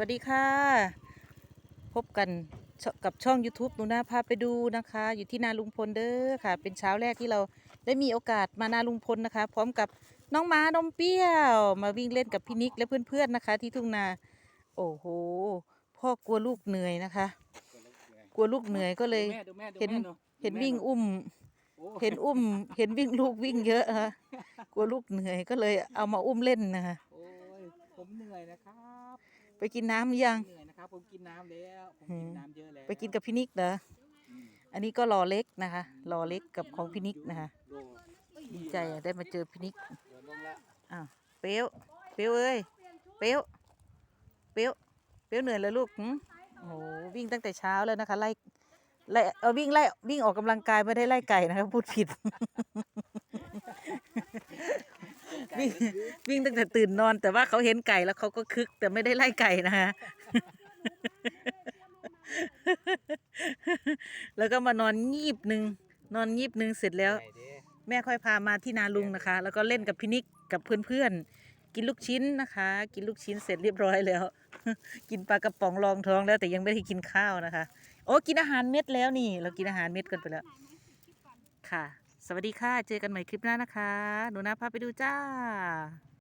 วัสดีค่ะ พบกันชกับช่อง YouTube หนูนาพาไปดูนะคะ อยู่ที่นาลุงพลเด้อค่ะ เป็นเช้าแรกที่เราได้มีโอกาสมานาลุงพลนะคะ พร้อมกับน้องหมานมเปรี้ยว มาวิ่งเล่นกับพี่นิกและเพื่อนๆนะคะ ที่ทุ่งนา โอ้โห พ่อกลัวลูกเหนื่อยนะคะ กลัวลูกเหนื่อยก็เลยดูแม่ดูเห็นแม่ดูเห็นดูแม่วิ่งดูอุ้มโอ้เห็นอุ้ม เห็นวิ่งลูกวิ่งเยอะฮะกลัวลูกเหนื่อยก็เลยเอามาอุ้มเล่นนะคะโอ้ย ผมเหนื่อยนะครับไปกินน้ำหรือยัง เหนื่อยนะครับ ผมกินน้ำแล้วผมอืกิมนน้ำเยอะแล้วไปกินกับพี่นิกเหรอ อืมอันนี้ก็รอเล็กนะคะรอเล็กกับของพี่นิกนะคะดูดีใจอะได้มาเจอพี่นิก เดี๋ยวลงละอ้าวเปียวเปียวเอ้ยเปียวเปียวเปียวเหนื่อยแล้วลูกหึโอ้โหวิ่งตั้งแต่เช้าแล้วนะคะไล่ไล่เอาวิ่งไล่วิ่งออกกำลังกายไม่ได้ไล่ไก่นะคะพูดผิด วิ่งวิ่งตั้งแต่ตื่นนอน แต่ว่าเขาเห็นไก่แล้วเขาก็คึก แต่ไม่ได้ไล่ไก่นะคะแล้วก็มานอนงีบหนึ่งนอนงีบหนึ่งเสร็จแล้วไหนดิแม่ค่อยพามาที่นาลุงนะคะ แล้วก็เล่นกับพี่นิกกับเพื่อนๆกินลูกชิ้นนะคะ กินลูกชิ้นเสร็จเรียบร้อยแล้ว กินปลากระป๋องรองท้องแล้วแต่ยังไม่ได้กินข้าวนะคะ โอ้กินอาหารเม็ดแล้วนี่ เรากินอาหารเม็ดกันไปแล้วค่ะ สวัสดีค่ะ เจอกันใหม่คลิปหน้านะคะ หนูนาพาไปดูจ้า